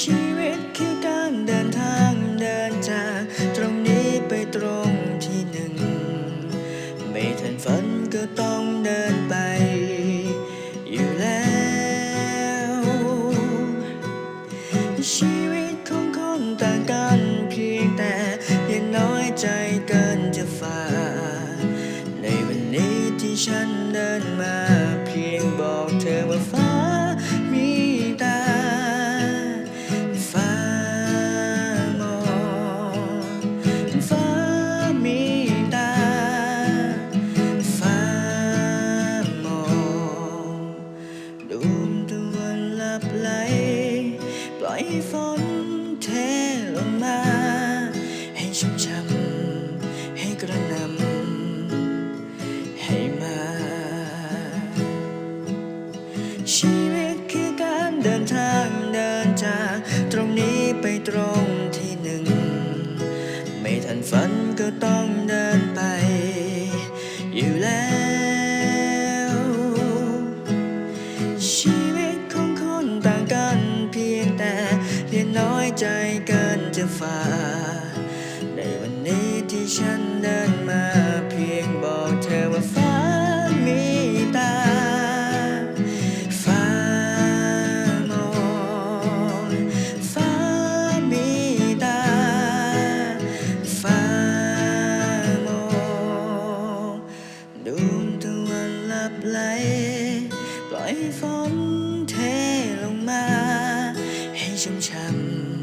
ชีวิตคือการเดินทางเดินจากตรงนี้ไปตรงที่หนึ่ง ไม่ทันฝันก็ต้องเดินไป อยู่แล้ว ชีวิตของคนต่างกันเพียงแต่อย่าน้อยใจเกินจะฝ่า ในวันนี้ที่ฉันเดินมาเพียงบอก ชีวิตคือการเดินทางเดินจากตรงนี้ไปตรงที่หนึ่ง ไม่ทันฝันก็ต้องเดินไป อยู่แล้ว ชีวิตของคนต่างกันเพียงแต่อย่าน้อยใจเกินจะฝ่าในวันนี้ที่ฉันเดิน อยให้ฝนเทลงมา ให้ชุ่มช่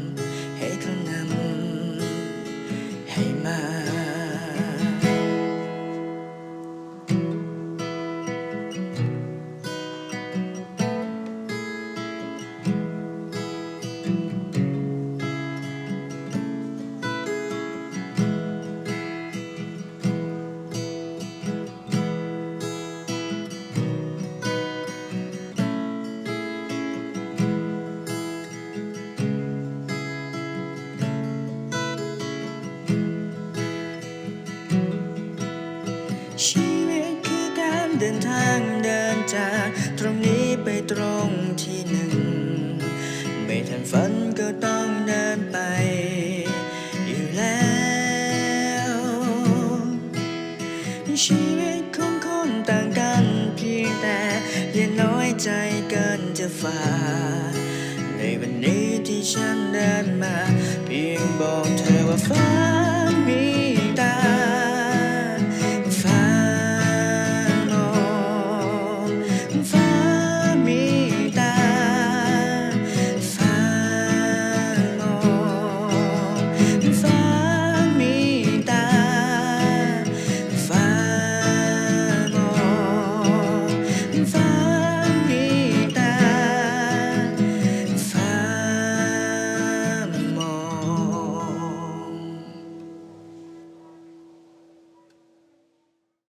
ำให้กระหนำให้มา ชีวิตคือการเดินทางเดินจากตรงนี้ไปตรงที่หนึ่ง ไม่ทันฝันก็ต้องเดินไป อยู่แล้ว ชีวิตของคนต่างกันเพียงแต่อย่าน้อยใจเกินจะฝ่า ในวันนี้ที่ฉันเดินมา เพียงบอก